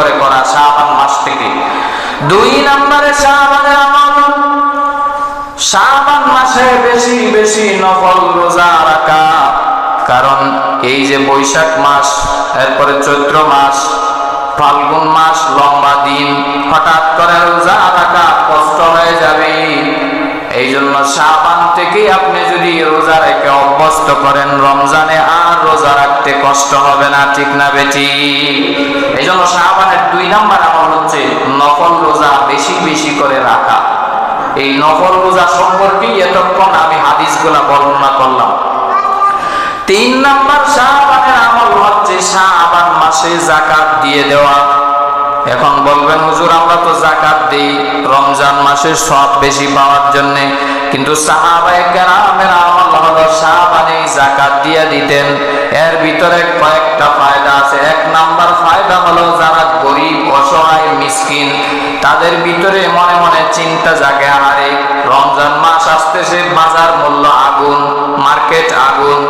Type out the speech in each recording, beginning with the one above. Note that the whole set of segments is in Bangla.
করে করা শাহবান মাস থেকে। দুই নম্বরে শাহবানের আমল। শাবান মাসে বেশি বেশি নফল রোজা রাখা। কারণ এই যে বৈশাখ মাস, এরপরে চৈত্র মাস, ফাল্গুন মাস, লম্বা দিন, হঠাৎ করে রোজা রাখা কষ্ট হয়ে যাবে। এই জন্য শাবান থেকেই আপনি যদি রোজা রেখে অভ্যস্ত করেন, রমজানে আর রোজা রাখতে কষ্ট হবে না, ঠিক না বেটি? এই জন্য শাহবানের দুই নাম্বার আমল হচ্ছে নফল রোজা বেশি বেশি করে রাখা। এই নফল রোজা সম্পর্কে এতক্ষণ আমি হাদিসগুলা বর্ণনা করলাম। তিন নাম্বার শাহবানের আমল হচ্ছে শাহবান মাসে জাকাত দিয়ে দেওয়া। এখন বলবেন, হুজুর, আমরা তো জাকাত দিই। রমজান মাসে সব বেশি পাওয়ার জন্য। কিন্তু সাহাবায়ে কেরামের আমল হলো শাহবানে জাকাত দিয়ে দিতেন। এর ভিতরে কয়েকটা ফায়দা আছে। এক নাম্বার ফায়দা হলো যারা গরিব, অসহায়, মিসকিন, তাদের ভিতরে মনে মনে চিন্তা জাগে, আরে, রমজান মাস আসতেছে, বাজার মূল্য আগুন, মার্কেট আগুন,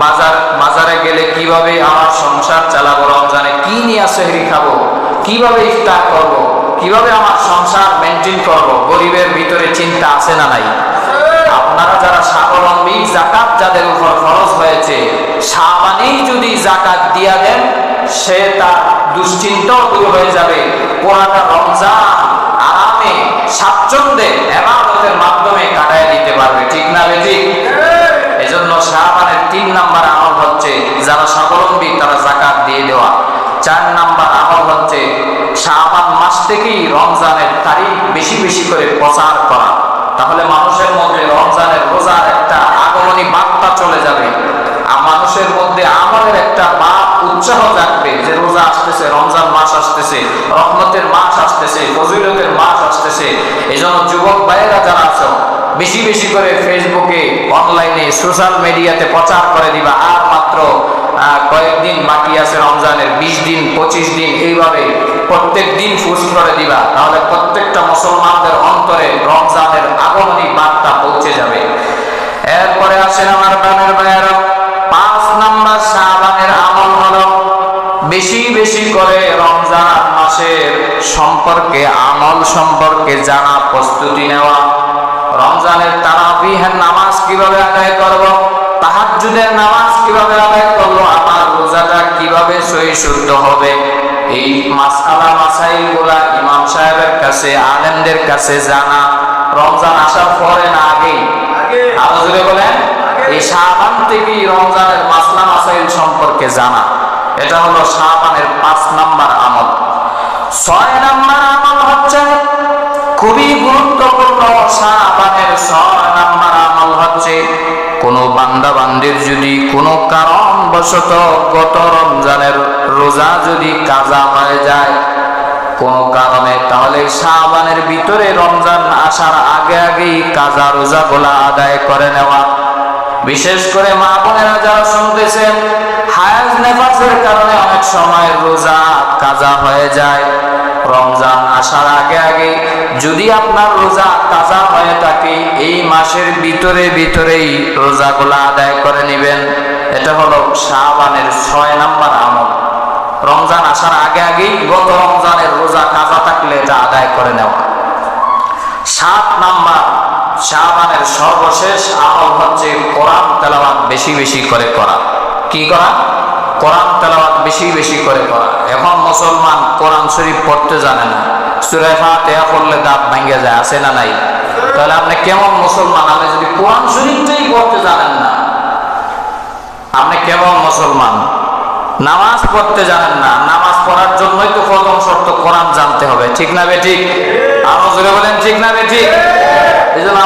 বাজার, বাজারে গেলে কীভাবে আমার সংসার চালাবো, রমজানে কি নিয়ে সেহরি খাব? কীভাবে ইফতার করব। কীভাবে আমার সংসার মেনটেন করব। গরিবের ভিতরে চিন্তা আছে না নাই আপনারা যারা স্বাবলম্বী, জাকাত যাদের উপর খরচ হয়েছে, সাবানেই যদি জাকাত দিয়া দেন, সে তার দুশ্চিন্তাও দূর হয়ে যাবে পুরাটা রমজান আরামে স্বাচ্ছন্দ্যে এবাদতের মাধ্যমে চার নাম্বার আমল হচ্ছে শাহবান মাস থেকেই রমজানের তারিখ বেশি বেশি করে প্রচার করা। তাহলে মানুষের মধ্যে রমজানের রোজার একটা আগমনী বার্তা চলে যাবে। আর মানুষের মধ্যে আমলের একটা বাপ উৎসাহ জাগবে যে রোজা আসতেছে, রমজান মাস আসতেছে, রহমতের মাস আসতেছে, ফজিলতের মাস আসতেছে। এই জন্য যুবক ভাইয়েরা যারা আছো, বেশি বেশি করে ফেসবুকে অনলাইনে সোশ্যাল মিডিয়াতে প্রচার করে দিবা। আর মাত্র কয়েকদিন বাকি আছে রমজানের, বিশ দিন, পঁচিশ দিন, এইভাবে প্রত্যেক দিন পোস্ট করে দিবা। তাহলে প্রত্যেকটা মুসলমানদের অন্তরে রমজানের আগমনী বার্তা পৌঁছে যাবে। এরপরে আসেন আমার বানের ভাইয়েরা, পাঁচ নাম্বার শাহবানের আমল হলো বেশি বেশি করে রমজান মাসের সম্পর্কে, আমল সম্পর্কে জানা, প্রস্তুতি নেওয়া। রমজানের তারা তারাবিহের নামাজ কীভাবে আদায় করব? তাহাজ্জুদের নামাজ কীভাবে আদায় করল আমার রোজাটা কীভাবে সহি শুদ্ধ হবে? এই মাসালা ইমাম সাহেবের কাছে আলেমদের কাছে জানা। রমজান আসার পরে না আগেই আরও জোরে বলেন। এই শাহবান থেকেই রমজানের মাসলা মাসাইল সম্পর্কে জানা। এটা হলো শাহবানের পাঁচ নাম্বার আমল। ছয় নাম্বার আমল হচ্ছে খুবই গুরুত্বপূর্ণ শাহবানের ছয় নাম্বার বান্দা বান্দির যদি কোনো কারণবশত গত রমজানের রোজা যদি কাজা হয়ে যায় কোনো কারণে, তাহলে শাহবানের ভিতরে রমজান আসার আগে আগেই কাজা রোজা গোলা আদায় করে নেওয়া। বিশেষ করে মা বোনেরা যারা শুনতেছেন, হায়াজ নেফাসের কারণে অনেক সময় রোজা কাজা হয়ে যায়। রমজান আসার আগে আগে যদি আপনার রোজা কাজা হয়ে থাকে, এই মাসের ভিতরে ভিতরেই রোজাগুলা আদায় করে নেবেন। এটা হলো শাহবানের ছয় নাম্বার আমল। রমজান আসার আগে আগেই গত রমজানের রোজা কাজা থাকলে এটা আদায় করে নেওয়া। সাত নাম্বার শাহবানের সর্বশেষ আমল হচ্ছে কোরআন তেলাওয়াত বেশি বেশি করে করা। কি করা? কোরআন তেলাওয়াত বেশি বেশি করে করা। এখন মুসলমান কোরআন শরীফ পড়তে জানে না। সুরে ফাতিহা পড়লে দাঁত ভেঙে যায়, আছে না নাই? তাহলে আপনি কেমন মুসলমান? আপনি যদি কোরআন শরীফটাই পড়তে জানেন না, আপনি কেমন মুসলমান? নামাজ পড়তে জানেন না, নামাজ পড়ার জন্যই তো প্রথম শর্ত কোরআন জানতে হবে। ঠিক না বেঠিক আরও জোরে বলেন, ঠিক না বেঠিক এই জন্য